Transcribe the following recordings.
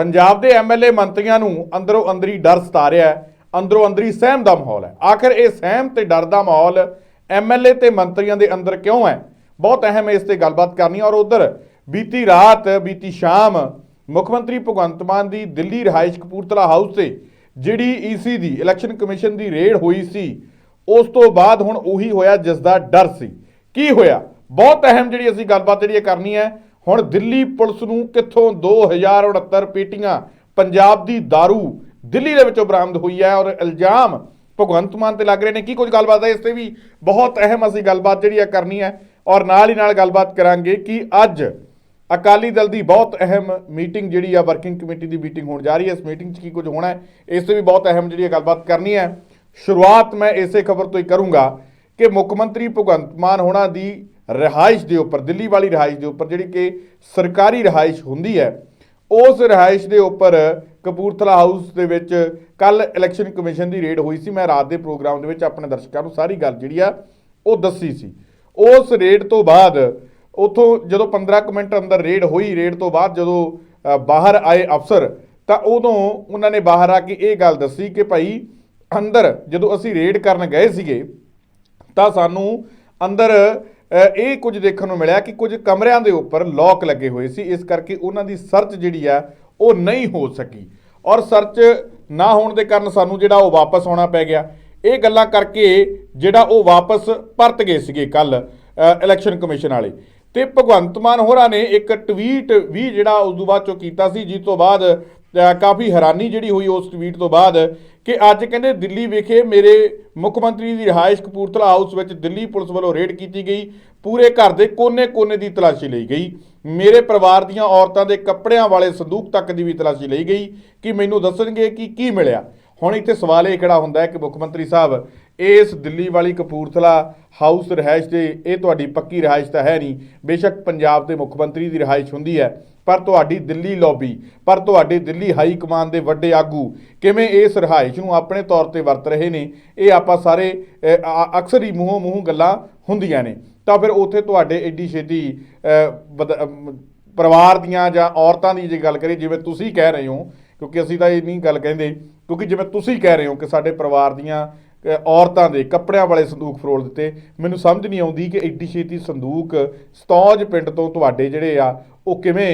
ਪੰਜਾਬ ਦੇ ਐਮਐਲਏ ਮੰਤਰੀਆਂ ਨੂੰ ਅੰਦਰੋਂ ਅੰਦਰੀ ਡਰ ਸਤਾ ਰਿਹਾ ਹੈ, ਅੰਦਰੋਂ ਅੰਦਰੀ ਸਹਿਮ ਦਾ ਮਾਹੌਲ ਹੈ। ਆਖਰ ਇਹ ਸਹਿਮ ਤੇ ਡਰ ਦਾ ਮਾਹੌਲ ਐਮਐਲਏ ਤੇ ਮੰਤਰੀਆਂ ਦੇ ਅੰਦਰ ਕਿਉਂ ਹੈ? ਬਹੁਤ ਅਹਿਮ ਹੈ ਇਸ ਤੇ ਗੱਲਬਾਤ ਕਰਨੀ। ਔਰ ਉਧਰ ਬੀਤੀ ਰਾਤ, ਬੀਤੀ ਸ਼ਾਮ ਮੁੱਖ ਮੰਤਰੀ ਭਗਵੰਤ ਮਾਨ ਦੀ ਦਿੱਲੀ ਰਿਹਾਇਸ਼ ਕਪੂਰਥਲਾ ਹਾਊਸ ਤੇ ਜਿਹੜੀ ਈਸੀ ਦੀ, ਇਲੈਕਸ਼ਨ ਕਮਿਸ਼ਨ ਦੀ ਰੇਡ ਹੋਈ ਸੀ, ਉਸ ਤੋਂ ਬਾਅਦ ਹੁਣ ਉਹੀ ਹੋਇਆ ਜਿਸ ਦਾ ਡਰ ਸੀ। ਕੀ ਹੋਇਆ? ਬਹੁਤ ਅਹਿਮ ਜਿਹੜੀ ਅਸੀਂ ਗੱਲਬਾਤ ਜਿਹੜੀ ਇਹ ਕਰਨੀ ਹੈ ਹੁਣ ਦਿੱਲੀ ਪੁਲਿਸ ਨੂੰ ਕਿੱਥੋਂ 2069 ਪੇਟੀਆਂ ਪੰਜਾਬ ਦੀ दारू ਦਿੱਲੀ ਦੇ ਵਿੱਚੋਂ ਬਰਾਮਦ ਹੋਈ ਹੈ ਔਰ ਇਲਜ਼ਾਮ ਭਗਵੰਤ ਮਾਨ ਤੇ ਲੱਗ ਰਹੇ ਨੇ। ਕੀ ਕੁਝ ਗੱਲਬਾਤ ਹੈ? ਇਸ ਤੇ ਵੀ ਬਹੁਤ ਅਹਿਮ ਅਸੀਂ ਗੱਲਬਾਤ ਜਿਹੜੀ ਆ ਕਰਨੀ ਹੈ ਔਰ ਨਾਲ ਹੀ ਨਾਲ ਗੱਲਬਾਤ ਕਰਾਂਗੇ ਕਿ ਅੱਜ ਅਕਾਲੀ ਦਲ ਦੀ ਬਹੁਤ ਅਹਿਮ ਮੀਟਿੰਗ ਜਿਹੜੀ ਆ ਵਰਕਿੰਗ ਕਮੇਟੀ ਦੀ ਮੀਟਿੰਗ ਹੋਣ ਜਾ ਰਹੀ ਹੈ। ਇਸ ਮੀਟਿੰਗ 'ਚ ਕੀ ਕੁਝ ਹੋਣਾ ਹੈ? ਇਸ ਤੇ ਵੀ ਬਹੁਤ ਅਹਿਮ ਜਿਹੜੀ ਹੈ ਗੱਲਬਾਤ ਕਰਨੀ ਹੈ। ਸ਼ੁਰੂਆਤ ਮੈਂ ਇਸੇ ਖਬਰ ਤੋਂ ਹੀ ਕਰੂੰਗਾ ਕਿ ਮੁੱਖ ਮੰਤਰੀ ਭਗਵੰਤ ਮਾਨ ਹੋਣਾ ਦੀ ਰਿਹਾਇਸ਼ ਦੇ ਉੱਪਰ, ਦਿੱਲੀ ਵਾਲੀ ਰਿਹਾਇਸ਼ ਦੇ ਉੱਪਰ, ਜਿਹੜੀ ਕਿ ਸਰਕਾਰੀ ਰਿਹਾਇਸ਼ ਹੁੰਦੀ ਹੈ, ਉਸ ਰਿਹਾਇਸ਼ ਦੇ ਉੱਪਰ ਕਪੂਰਥਲਾ ਹਾਊਸ ਦੇ ਵਿੱਚ ਕੱਲ ਇਲੈਕਸ਼ਨ ਕਮਿਸ਼ਨ ਦੀ ਰੇਡ ਹੋਈ ਸੀ। ਮੈਂ ਰਾਤ ਦੇ ਪ੍ਰੋਗਰਾਮ ਦੇ ਵਿੱਚ ਆਪਣੇ ਦਰਸ਼ਕਾਂ ਨੂੰ ਸਾਰੀ ਗੱਲ ਜਿਹੜੀ ਆ, ਉਹ ਦੱਸੀ ਸੀ। ਉਸ ਰੇਡ ਤੋਂ ਬਾਅਦ ਉਥੋਂ ਜਦੋਂ 15 ਕੁ ਮਿੰਟ ਅੰਦਰ ਰੇਡ ਹੋਈ, ਰੇਡ ਤੋਂ ਬਾਅਦ ਜਦੋਂ ਬਾਹਰ ਆਏ ਅਫਸਰ, ਤਾਂ ਉਦੋਂ ਉਹਨਾਂ ਨੇ ਬਾਹਰ ਆ ਕੇ ਇਹ ਗੱਲ ਦੱਸੀ ਕਿ ਭਾਈ ਅੰਦਰ ਜਦੋਂ ਅਸੀਂ ਰੇਡ ਕਰਨ ਗਏ ਸੀਗੇ, ਤਾਂ ਸਾਨੂੰ ਅੰਦਰ ਇਹ ਕੁਝ ਦੇਖਣ ਨੂੰ ਮਿਲਿਆ ਕਿ ਕੁਝ ਕਮਰਿਆਂ ਦੇ ਉੱਪਰ ਲੋਕ ਲੱਗੇ ਹੋਏ ਸੀ। ਇਸ ਕਰਕੇ ਉਹਨਾਂ ਦੀ ਸਰਚ ਜਿਹੜੀ ਆ, ਉਹ ਨਹੀਂ ਹੋ ਸਕੀ। ਔਰ ਸਰਚ ਨਾ ਹੋਣ ਦੇ ਕਾਰਨ ਸਾਨੂੰ ਜਿਹੜਾ ਉਹ ਵਾਪਸ ਆਉਣਾ ਪੈ ਗਿਆ। ਇਹ ਗੱਲਾਂ ਕਰਕੇ ਜਿਹੜਾ ਉਹ ਵਾਪਸ ਪਰਤ ਗਏ ਸੀਗੇ ਕੱਲ ਇਲੈਕਸ਼ਨ ਕਮਿਸ਼ਨ ਵਾਲੇ। ਤੇ ਭਗਵੰਤ ਮਾਨ ਹੋਰਾਂ ਨੇ ਇੱਕ ਟਵੀਟ ਵੀ ਜਿਹੜਾ ਉਸ ਤੋਂ ਬਾਅਦ ਚੋਂ ਕੀਤਾ ਸੀ, ਜਿਸ ਤੋਂ ਬਾਅਦ ਕਾਫੀ ਹੈਰਾਨੀ ਜਿਹੜੀ ਹੋਈ ਉਸ ਟਵੀਟ ਤੋਂ ਬਾਅਦ ਕਿ ਅੱਜ ਕਹਿੰਦੇ ਦਿੱਲੀ ਵਿਖੇ ਮੇਰੇ ਮੁੱਖ ਮੰਤਰੀ ਦੀ ਰਿਹਾਇਸ਼ ਕਪੂਰਥਲਾ ਹਾਊਸ ਵਿੱਚ ਦਿੱਲੀ ਪੁਲਿਸ ਵੱਲੋਂ ਰੇਡ ਕੀਤੀ ਗਈ। ਪੂਰੇ ਘਰ ਦੇ ਕੋਨੇ-ਕੋਨੇ ਦੀ ਤਲਾਸ਼ੀ ਲਈ ਗਈ। ਮੇਰੇ ਪਰਿਵਾਰ ਦੀਆਂ ਔਰਤਾਂ ਦੇ ਕੱਪੜਿਆਂ ਵਾਲੇ ਸੰਦੂਕ ਤੱਕ ਦੀ ਵੀ ਤਲਾਸ਼ੀ ਲਈ ਗਈ। ਕਿ ਮੈਨੂੰ ਦੱਸਣਗੇ ਕਿ ਕੀ ਮਿਲਿਆ? ਹੁਣ ਇੱਥੇ ਸਵਾਲ ਇਹ ਖੜਾ ਹੁੰਦਾ ਹੈ ਕਿ ਮੁੱਖ ਮੰਤਰੀ ਸਾਹਿਬ, ਇਸ ਦਿੱਲੀ ਵਾਲੀ ਕਪੂਰਥਲਾ ਹਾਊਸ ਰਿਹਾਇਸ਼ ਦੇ, ਇਹ ਤੁਹਾਡੀ ਪੱਕੀ ਰਿਹਾਇਸ਼ ਤਾਂ ਹੈ ਨਹੀਂ। ਬੇਸ਼ੱਕ ਪੰਜਾਬ ਦੇ ਮੁੱਖ ਮੰਤਰੀ ਦੀ ਰਿਹਾਇਸ਼ ਹੁੰਦੀ ਹੈ। ਪਰ ਤੁਹਾਡੀ ਦਿੱਲੀ ਲੌਬੀ ਪਰ ਤੁਹਾਡੇ ਦਿੱਲੀ ਹਾਈ ਕਮਾਨ ਦੇ ਵੱਡੇ ਆਗੂ ਕਿਵੇਂ ਇਸ ਰਿਹਾਇਸ਼ ਨੂੰ ਆਪਣੇ ਤੌਰ ਤੇ ਵਰਤ ਰਹੇ ਨੇ? ਇਹ ਆਪਾਂ ਸਾਰੇ ਅਕਸਰ ਹੀ ਮੂੰਹੋਂ ਮੂੰਹ ਗੱਲਾਂ ਹੁੰਦੀਆਂ ਨੇ। ਤਾਂ ਫਿਰ ਉੱਥੇ ਤੁਹਾਡੇ ਐਡੀ ਛੇਤੀ ਅ, ਪਰਿਵਾਰ ਦੀਆਂ ਜਾਂ ਔਰਤਾਂ ਦੀ ਜੇ ਗੱਲ ਕਰੀਏ ਜਿਵੇਂ ਤੁਸੀਂ ਕਹਿ ਰਹੇ ਹੋ ਕਿਉਂਕਿ ਅਸੀਂ ਤਾਂ ਇਹ ਨਹੀਂ ਗੱਲ ਕਹਿੰਦੇ ਕਿਉਂਕਿ ਜਿਵੇਂ ਤੁਸੀਂ ਕਹਿ ਰਹੇ ਹੋ ਕਿ ਸਾਡੇ ਪਰਿਵਾਰ ਦੀਆਂ ਔਰਤਾਂ ਦੇ ਕੱਪੜਿਆਂ ਵਾਲੇ ਸੰਦੂਕ ਫਰੋਲ ਦਿੱਤੇ ਮੈਨੂੰ ਸਮਝ ਨਹੀਂ ਆਉਂਦੀ ਕਿ ਐਡੀ ਛੇਤੀ ਸੰਦੂਕ ਸਤੌਜ ਪਿੰਡ ਤੋਂ ਤੁਹਾਡੇ ਜਿਹੜੇ ਆ ਉਹ ਕਿਵੇਂ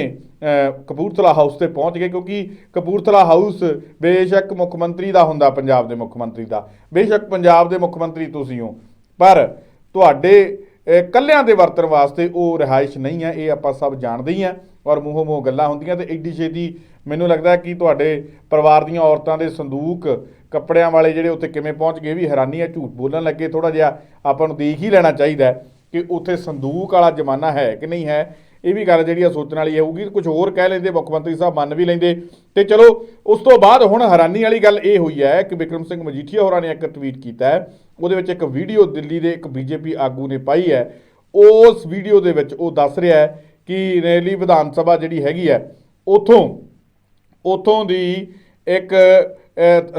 ਕਪੂਰਥਲਾ ਹਾਊਸ ਤੇ ਪਹੁੰਚ ਗਏ ਕਿਉਂਕਿ ਕਪੂਰਥਲਾ ਹਾਊਸ ਬੇਸ਼ੱਕ ਮੁੱਖ ਮੰਤਰੀ ਦਾ ਹੁੰਦਾ ਪੰਜਾਬ ਦੇ ਮੁੱਖ ਮੰਤਰੀ ਦਾ। ਬੇਸ਼ੱਕ ਪੰਜਾਬ ਦੇ ਮੁੱਖ ਮੰਤਰੀ ਤੁਸੀਂ ਹੋ। ਪਰ ਤੁਹਾਡੇ ਅ, ਕੱਲਿਆਂ ਦੇ ਵਰਤਣ ਵਾਸਤੇ ਉਹ ਰਿਹਾਇਸ਼ ਨਹੀਂ ਹੈ ਇਹ ਆਪਾਂ ਸਭ ਜਾਣਦੇ ਹੀ ਹਾਂ ਔਰ ਮੂੰਹੋਂ ਮੂੰਹ ਗੱਲਾਂ ਹੁੰਦੀਆਂ ਤੇ ਐਡੀ ਛੇਤੀ ਮੈਨੂੰ ਲੱਗਦਾ ਕਿ ਤੁਹਾਡੇ ਪਰਿਵਾਰ ਦੀਆਂ ਔਰਤਾਂ ਦੇ ਸੰਦੂਕ ਕੱਪੜਿਆਂ ਵਾਲੇ ਜਿਹੜੇ ਉੱਥੇ ਕਿਵੇਂ ਪਹੁੰਚ ਗਏ ਵੀ ਹੈਰਾਨੀ ਹੈ ਝੂਠ ਬੋਲਣ ਲੱਗੇ। ਥੋੜਾ ਜਿਹਾ ਆਪਾਂ ਨੂੰ ਦੇਖ ਹੀ ਲੈਣਾ ਚਾਹੀਦਾ ਕਿ ਉੱਥੇ ਸੰਦੂਕ ਵਾਲਾ ਜ਼ਮਾਨਾ ਹੈ ਕਿ ਨਹੀਂ ਹੈ। ਇਹ ਵੀ ਗੱਲ ਜਿਹੜੀ ਆ ਸੋਚਣ ਵਾਲੀ ਹੋਊਗੀ ਕੁਝ ਹੋਰ ਕਹਿ ਲੈਂਦੇ, ਮੁੱਖ ਮੰਤਰੀ ਸਾਹਿਬ ਮੰਨ ਵੀ ਲੈਂਦੇ। ਤੇ ਚਲੋ, ਉਸ ਤੋਂ ਬਾਅਦ ਹੁਣ ਹੈਰਾਨੀ ਵਾਲੀ ਗੱਲ ਇਹ ਹੋਈ ਹੈ ਕਿ ਵਿਕਰਮ ਸਿੰਘ ਮਜੀਠੀਆ ਹੋਰਾਂ ਨੇ ਇੱਕ ਟਵੀਟ ਕੀਤਾ ਹੈ, ਉਹਦੇ ਵਿੱਚ ਇੱਕ ਵੀਡੀਓ ਦਿੱਲੀ ਦੇ ਇੱਕ ਬੀਜੇਪੀ ਆਗੂ ਨੇ ਪਾਈ ਹੈ। ਉਸ ਵੀਡੀਓ ਦੇ ਵਿੱਚ ਉਹ ਦੱਸ ਰਿਹਾ ਹੈ ਕਿ ਰੈਲੀ ਵਿਧਾਨ ਸਭਾ ਜਿਹੜੀ ਹੈਗੀ ਹੈ, ਉਥੋਂ ਉਥੋਂ ਦੀ ਇੱਕ